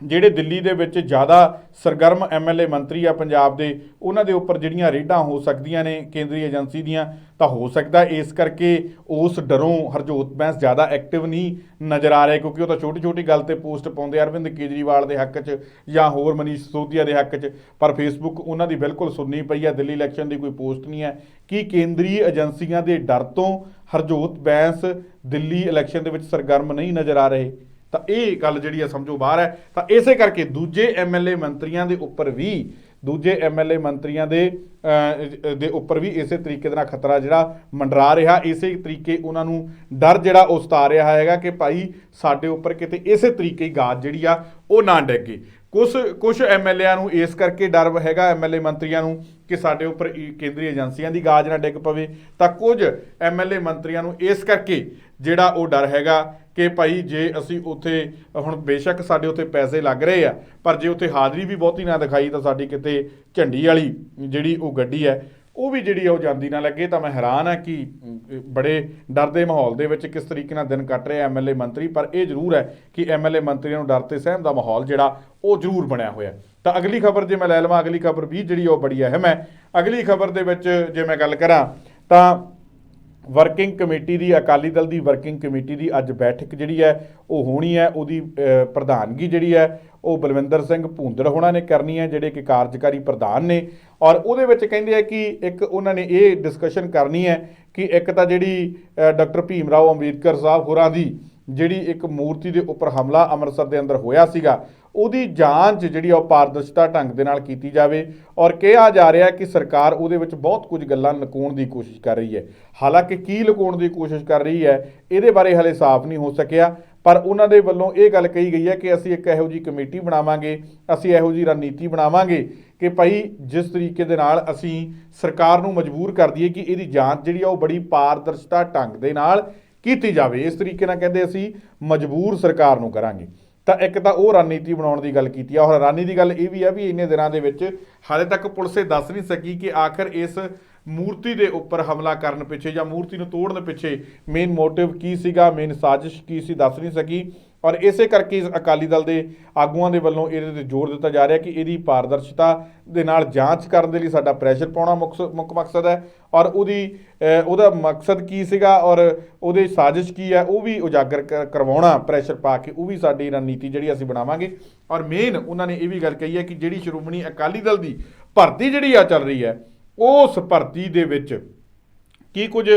ਜਿਹੜੇ ਦਿੱਲੀ ਦੇ ਵਿੱਚ ਜ਼ਿਆਦਾ ਸਰਗਰਮ ਐਮਐਲਏ ਮੰਤਰੀ ਆ ਪੰਜਾਬ ਦੇ, ਉਹਨਾਂ ਦੇ ਉੱਪਰ ਜਿਹੜੀਆਂ ਰੇਡਾਂ ਹੋ ਸਕਦੀਆਂ ਨੇ ਕੇਂਦਰੀ ਏਜੰਸੀ ਦੀਆਂ, ਤਾਂ ਹੋ ਸਕਦਾ ਇਸ ਕਰਕੇ ਉਸ ਡਰੋਂ ਹਰਜੋਤ ਬੈਂਸ ਜ਼ਿਆਦਾ ਐਕਟਿਵ ਨਹੀਂ ਨਜ਼ਰ ਆ ਰਹੇ, ਕਿਉਂਕਿ ਉਹ ਤਾਂ ਛੋਟੀ ਛੋਟੀ ਗੱਲ ਤੇ ਪੋਸਟ ਪਾਉਂਦੇ ਅਰਵਿੰਦ ਕੇਜਰੀਵਾਲ ਦੇ ਹੱਕ 'ਚ ਜਾਂ ਹੋਰ ਮਨੀਸ਼ ਸਿਸੋਦੀਆ ਦੇ ਹੱਕ 'ਚ, ਪਰ ਫੇਸਬੁੱਕ ਉਹਨਾਂ ਦੀ ਬਿਲਕੁਲ ਸੁਣਨੀ ਪਈ ਆ, ਦਿੱਲੀ ਇਲੈਕਸ਼ਨ ਦੀ ਕੋਈ ਪੋਸਟ ਨਹੀਂ ਹੈ। ਕੀ ਕੇਂਦਰੀ ਏਜੰਸੀਆਂ ਦੇ ਡਰ ਤੋਂ ਹਰਜੋਤ ਬੈਂਸ ਦਿੱਲੀ ਇਲੈਕਸ਼ਨ ਦੇ ਵਿੱਚ ਸਰਗਰਮ ਨਹੀਂ ਨਜ਼ਰ ਆ ਰਹੇ? ਤਾਂ ਇਹ ਗੱਲ ਜਿਹੜੀ ਆ ਸਮਝੋ ਬਾਹਰ ਹੈ। ਤਾਂ ਇਸੇ ਕਰਕੇ ਦੂਜੇ ਐਮਐਲਏ ਮੰਤਰੀਆਂ ਦੇ ਉੱਪਰ ਵੀ, ਦੂਜੇ ਐਮਐਲਏ ਮੰਤਰੀਆਂ ਦੇ ਦੇ ਉੱਪਰ ਵੀ ਇਸੇ ਤਰੀਕੇ ਦੇ ਨਾਲ ਖਤਰਾ ਜਿਹੜਾ ਮੰਡਰਾ ਰਿਹਾ। ਇਸੇ ਤਰੀਕੇ ਉਹਨਾਂ ਨੂੰ ਡਰ ਜਿਹੜਾ ਉਹ ਸਤਾ ਰਿਹਾ ਹੈਗਾ ਕਿ ਭਾਈ ਸਾਡੇ ਉੱਪਰ ਕਿਤੇ ਇਸੇ ਤਰੀਕੇ ਹੀ ਗਾਜ ਜਿਹੜੀ ਆ ਉਹ ਨਾ ਡਿੱਗੇ। ਕੁਝ ਕੁਝ ਐਮਐਲਏਆਂ ਨੂੰ ਇਸ ਕਰਕੇ ਡਰ ਹੈਗਾ ਐਮਐਲਏ ਮੰਤਰੀਆਂ ਨੂੰ ਕਿ ਸਾਡੇ ਉੱਪਰ ਕੇਂਦਰੀ ਏਜੰਸੀਆਂ ਦੀ ਗਾਜ ਨਾ ਡਿੱਗ ਪਵੇ। ਤਾਂ ਕੁਝ ਐਮਐਲਏ ਮੰਤਰੀਆਂ ਨੂੰ ਇਸ ਕਰਕੇ ਜਿਹੜਾ ਉਹ ਡਰ ਹੈਗਾ ਕਿ ਭਾਈ ਜੇ ਅਸੀਂ ਉੱਥੇ, ਹੁਣ ਬੇਸ਼ੱਕ ਸਾਡੇ ਉੱਥੇ ਪੈਸੇ ਲੱਗ ਰਹੇ ਆ, ਪਰ ਜੇ ਉੱਥੇ ਹਾਜ਼ਰੀ ਵੀ ਬਹੁਤੀ ਨਾ ਦਿਖਾਈ ਤਾਂ ਸਾਡੀ ਕਿਤੇ ਝੰਡੀ ਵਾਲੀ ਜਿਹੜੀ ਉਹ ਗੱਡੀ ਹੈ, ਉਹ ਵੀ ਜਿਹੜੀ ਆ ਉਹ ਜਾਂਦੀ ਨਾ ਲੱਗੇ ਤਾਂ ਮੈਂ ਹੈਰਾਨ ਆ ਕਿ ਬੜੇ ਡਰ ਦੇ ਮਾਹੌਲ ਦੇ ਵਿੱਚ ਕਿਸ ਤਰੀਕੇ ਨਾਲ ਦਿਨ ਕੱਟ ਰਹੇ ਐਮਐਲਏ ਮੰਤਰੀ, ਪਰ ਇਹ ਜ਼ਰੂਰ ਹੈ ਕਿ ਐਮਐਲਏ ਮੰਤਰੀਆਂ ਨੂੰ ਡਰ ਤੇ ਸਹਿਮ ਦਾ ਮਾਹੌਲ ਜਿਹੜਾ ਉਹ ਜ਼ਰੂਰ ਬਣਿਆ ਹੋਇਆ। ਤਾਂ ਅਗਲੀ ਖਬਰ ਜੇ ਮੈਂ ਲੈ ਲਵਾਂ, ਅਗਲੀ ਖਬਰ ਵੀ ਜਿਹੜੀ ਉਹ ਬੜੀ ਅਹਿਮ ਹੈ। ਅਗਲੀ ਖਬਰ ਦੇ ਵਿੱਚ ਜੇ ਮੈਂ ਗੱਲ ਕਰਾਂ ਤਾਂ ਵਰਕਿੰਗ ਕਮੇਟੀ ਦੀ, ਅਕਾਲੀ ਦਲ ਦੀ ਵਰਕਿੰਗ ਕਮੇਟੀ ਦੀ ਅੱਜ ਬੈਠਕ ਜਿਹੜੀ ਹੈ, ਉਹ ਹੋਣੀ ਹੈ, ਉਹਦੀ ਪ੍ਰਧਾਨਗੀ ਜਿਹੜੀ ਹੈ, ਉਹ ਬਲਵਿੰਦਰ ਸਿੰਘ ਭੂੰਦੜ ਹੋਣਾ ਨੇ ਕਰਨੀ ਹੈ, ਜਿਹੜੇ ਕਿ ਕਾਰਜਕਾਰੀ ਪ੍ਰਧਾਨ ਨੇ। ਔਰ ਉਹਦੇ ਵਿੱਚ ਕਹਿੰਦੇ ਆ ਕਿ ਇੱਕ ਉਹਨਾਂ ਨੇ ਇਹ ਡਿਸਕਸ਼ਨ ਕਰਨੀ ਹੈ ਕਿ ਇੱਕ ਤਾਂ ਜਿਹੜੀ ਡਾਕਟਰ ਭੀਮ ਰਾਓ ਅੰਬੇਦਕਰ ਸਾਹਿਬ ਹੋਰਾਂ ਦੀ ਜਿਹੜੀ ਇੱਕ ਮੂਰਤੀ ਦੇ ਉੱਪਰ ਹਮਲਾ ਅੰਮ੍ਰਿਤਸਰ ਦੇ ਅੰਦਰ ਹੋਇਆ ਸੀਗਾ ਉਹਦੀ ਜਾਂਚ ਜਿਹੜੀ ਆ ਉਹ ਪਾਰਦਰਸ਼ਤਾ ਢੰਗ ਦੇ ਨਾਲ ਕੀਤੀ ਜਾਵੇ ਔਰ ਕਿਹਾ ਜਾ ਰਿਹਾ ਕਿ ਸਰਕਾਰ ਉਹਦੇ ਵਿੱਚ ਬਹੁਤ ਕੁਝ ਗੱਲਾਂ ਲੁਕਾਉਣ ਦੀ ਕੋਸ਼ਿਸ਼ ਕਰ ਰਹੀ ਹੈ। ਹਾਲਾਂਕਿ ਕੀ ਲੁਕਾਉਣ ਦੀ ਕੋਸ਼ਿਸ਼ ਕਰ ਰਹੀ ਹੈ, ਇਹਦੇ ਬਾਰੇ ਹਲੇ ਸਾਫ਼ ਨਹੀਂ ਹੋ ਸਕਿਆ, ਪਰ ਉਹਨਾਂ ਦੇ ਵੱਲੋਂ ਇਹ ਗੱਲ ਕਹੀ ਗਈ ਹੈ ਕਿ ਅਸੀਂ ਇੱਕ ਇਹੋ ਜੀ ਕਮੇਟੀ ਬਣਾਵਾਂਗੇ, ਅਸੀਂ ਇਹੋ ਜੀ ਰਣਨੀਤੀ ਬਣਾਵਾਂਗੇ ਕਿ ਭਾਈ ਜਿਸ ਤਰੀਕੇ ਦੇ ਨਾਲ ਅਸੀਂ ਸਰਕਾਰ ਨੂੰ ਮਜਬੂਰ ਕਰ ਦਈਏ ਕਿ ਇਹਦੀ ਜਾਂਚ ਜਿਹੜੀ ਆ ਉਹ ਬੜੀ ਪਾਰਦਰਸ਼ਤਾ ਢੰਗ ਦੇ ਨਾਲ ਕੀਤੀ ਜਾਵੇ। ਇਸ ਤਰੀਕੇ ਨਾਲ ਕਹਿੰਦੇ ਅਸੀਂ ਮਜਬੂਰ ਸਰਕਾਰ ਨੂੰ ਕਰਾਂਗੇ। ਤਾਂ ਇੱਕ ਤਾਂ ਉਹ ਰਣਨੀਤੀ ਬਣਾਉਣ ਦੀ ਗੱਲ ਕੀਤੀ ਆ। ਔਰ ਹੈਰਾਨੀ ਦੀ ਗੱਲ ਇਹ ਵੀ ਆ ਵੀ ਇੰਨੇ ਦਿਨਾਂ ਦੇ ਵਿੱਚ ਹਾਲੇ ਤੱਕ ਪੁਲਿਸ ਇਹ ਦੱਸ ਨਹੀਂ ਸਕੀ ਕਿ ਆਖਰ ਇਸ ਮੂਰਤੀ ਦੇ ਉੱਪਰ ਹਮਲਾ ਕਰਨ ਪਿੱਛੇ ਜਾਂ ਮੂਰਤੀ ਨੂੰ ਤੋੜਨ ਪਿੱਛੇ ਮੇਨ ਮੋਟਿਵ ਕੀ ਸੀਗਾ ਮੇਨ ਸਾਜ਼ਿਸ਼ ਕੀ ਸੀ, ਦੱਸ ਨਹੀਂ ਸਕੀ। ਔਰ ਇਸੇ ਕਰਕੇ ਇਸ ਅਕਾਲੀ ਦਲ ਦੇ ਆਗੂਆਂ ਦੇ ਵੱਲੋਂ ਇਹਦੇ ਤੇ ਜ਼ੋਰ ਦਿੱਤਾ ਜਾ ਰਿਹਾ ਕਿ ਇਹਦੀ ਪਾਰਦਰਸ਼ਤਾ ਦੇ ਨਾਲ ਜਾਂਚ ਕਰਨ ਦੇ ਲਈ ਸਾਡਾ ਪ੍ਰੈਸ਼ਰ ਪਾਉਣਾ ਮੁੱਖ ਮੁੱਖ ਮਕਸਦ ਹੈ। ਔਰ ਉਹਦੀ ਉਹਦਾ ਮਕਸਦ ਕੀ ਸੀਗਾ ਔਰ ਉਹਦੀ ਸਾਜ਼ਿਸ਼ ਕੀ ਹੈ, ਉਹ ਵੀ ਉਜਾਗਰ ਕਰਵਾਉਣਾ ਪ੍ਰੈਸ਼ਰ ਪਾ ਕੇ, ਉਹ ਵੀ ਸਾਡੀ ਰਣਨੀਤੀ ਜਿਹੜੀ ਅਸੀਂ ਬਣਾਵਾਂਗੇ। ਔਰ ਮੇਨ ਉਹਨਾਂ ਨੇ ਇਹ ਵੀ ਗੱਲ ਕਹੀ ਹੈ ਕਿ ਜਿਹੜੀ ਸ਼੍ਰੋਮਣੀ ਅਕਾਲੀ ਦਲ ਦੀ ਭਰਤੀ ਜਿਹੜੀ ਆ ਚੱਲ ਰਹੀ ਹੈ, ਉਸ ਭਰਤੀ ਦੇ ਵਿੱਚ ਕੀ ਕੁਝ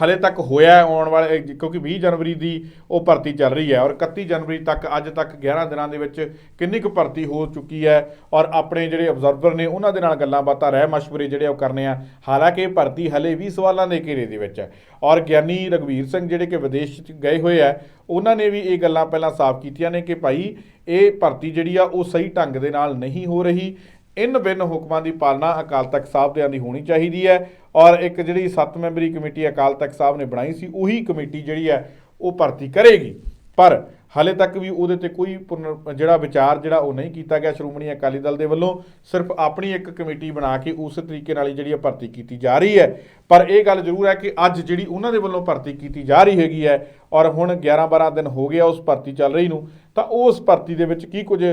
ਹਲੇ ਤੱਕ ਹੋਇਆ ਆਉਣ ਵਾਲੇ ਕਿਉਂਕਿ 20 ਜਨਵਰੀ ਦੀ ਉਹ ਭਰਤੀ ਚੱਲ ਰਹੀ ਹੈ ਔਰ 31 ਜਨਵਰੀ ਤੱਕ, ਅੱਜ ਤੱਕ 11 ਦਿਨਾਂ ਦੇ ਵਿੱਚ ਕਿੰਨੀ ਕੁ ਭਰਤੀ ਹੋ ਚੁੱਕੀ ਹੈ ਔਰ ਆਪਣੇ ਜਿਹੜੇ ਅਬਜ਼ਰਵਰ ਨੇ ਉਹਨਾਂ ਦੇ ਨਾਲ ਗੱਲਾਂ ਬਾਤਾਂ ਰਹਿ ਮਸ਼ਵਰੇ ਜਿਹੜੇ ਉਹ ਕਰਨੇ ਆ। ਹਾਲਾਂਕਿ ਇਹ ਭਰਤੀ ਹਲੇ ਵੀ ਸਵਾਲਾਂ ਦੇ ਘੇਰੇ ਦੇ ਵਿੱਚ ਹੈ ਔਰ ਗਿਆਨੀ ਰਗਵੀਰ ਸਿੰਘ ਜਿਹੜੇ ਕਿ ਵਿਦੇਸ਼ ਚ ਗਏ ਹੋਏ ਆ, ਉਹਨਾਂ ਨੇ ਵੀ ਇਹ ਗੱਲਾਂ ਪਹਿਲਾਂ ਸਾਫ਼ ਕੀਤੀਆਂ ਨੇ ਕਿ ਭਾਈ ਇਹ ਭਰਤੀ ਜਿਹੜੀ ਆ ਉਹ ਸਹੀ ਢੰਗ ਦੇ ਨਾਲ ਨਹੀਂ ਹੋ ਰਹੀ। ਇਨ ਬਿਨ ਹੁਕਮਾਂ ਦੀ ਪਾਲਣਾ ਅਕਾਲ ਤਖਤ ਸਾਹਿਬ ਦੇ ਦੀ ਹੋਣੀ ਚਾਹੀਦੀ ਹੈ ਔਰ ਇੱਕ ਜਿਹੜੀ 7 ਮੈਂਬਰੀ ਕਮੇਟੀ ਅਕਾਲ ਤਖਤ ਸਾਹਿਬ ਨੇ ਬਣਾਈ ਸੀ, ਉਹੀ ਕਮੇਟੀ ਜਿਹੜੀ ਹੈ, ਉਹ ਭਰਤੀ ਕਰੇਗੀ। ਪਰ ਹਾਲੇ ਤੱਕ ਵੀ ਉਹਦੇ ਤੇ ਕੋਈ ਪੁਨਰ- ਜਿਹੜਾ ਵਿਚਾਰ ਜਿਹੜਾ ਉਹ ਨਹੀਂ ਕੀਤਾ ਗਿਆ ਸ਼੍ਰੋਮਣੀ ਅਕਾਲੀ ਦਲ ਦੇ ਵੱਲੋਂ, ਸਿਰਫ ਆਪਣੀ ਇੱਕ ਕਮੇਟੀ ਬਣਾ ਕੇ ਉਸ ਤਰੀਕੇ ਨਾਲ ਹੀ ਜਿਹੜੀ ਹੈ ਭਰਤੀ ਕੀਤੀ ਜਾ ਰਹੀ ਹੈ। ਪਰ ਇਹ ਗੱਲ ਜ਼ਰੂਰ ਹੈ ਕਿ ਅੱਜ ਜਿਹੜੀ ਉਹਨਾਂ ਦੇ ਵੱਲੋਂ ਭਰਤੀ ਕੀਤੀ ਜਾ ਰਹੀ ਹੈਗੀ ਹੈ, ਔਰ ਹੁਣ 11 12 ਦਿਨ ਹੋ ਗਿਆ ਉਸ ਭਰਤੀ ਚੱਲ ਰਹੀ ਨੂੰ ਤਾਂ ਉਸ ਭਰਤੀ ਦੇ ਵਿੱਚ ਕੀ ਕੁਝ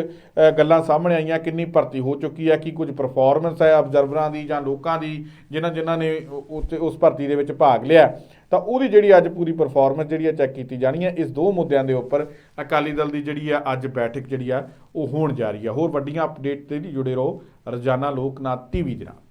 ਗੱਲਾਂ ਸਾਹਮਣੇ ਆਈਆਂ, ਕਿੰਨੀ ਭਰਤੀ ਹੋ ਚੁੱਕੀ ਹੈ, ਕੀ ਕੁਝ ਪਰਫਾਰਮੈਂਸ ਹੈ ਆਬਜ਼ਰਵਰਾਂ ਦੀ ਜਾਂ ਲੋਕਾਂ ਦੀ, ਜਿਨ੍ਹਾਂ ਜਿਨ੍ਹਾਂ ਨੇ ਉ- ਉਸ ਭਰਤੀ ਦੇ ਵਿੱਚ ਭਾਗ ਲਿਆ। ਤਾਂ ਉਹਦੀ ਜਿਹੜੀ ਅੱਜ ਪੂਰੀ ਪਰਫਾਰਮੈਂਸ ਜਿਹੜੀ ਹੈ ਚੈੱਕ ਕੀਤੀ ਜਾਣੀ ਹੈ। ਇਸ ਦੋ ਮੁੱਦਿਆਂ ਦੇ ਉੱਪਰ ਅਕਾਲੀ ਦਲ ਦੀ ਜਿਹੜੀ ਆ ਅੱਜ ਬੈਠਕ ਜਿਹੜੀ ਆ ਉਹ ਹੋਣ ਜਾ ਰਹੀ ਹੈ। ਹੋਰ ਵੱਡੀਆਂ ਅਪਡੇਟ ਤੇ ਵੀ ਜੁੜੇ ਰਹੋ। ਰੋਜ਼ਾਨਾ ਲੋਕਨਾਥ ਟੀਵੀ ਦੇ ਨਾਲ।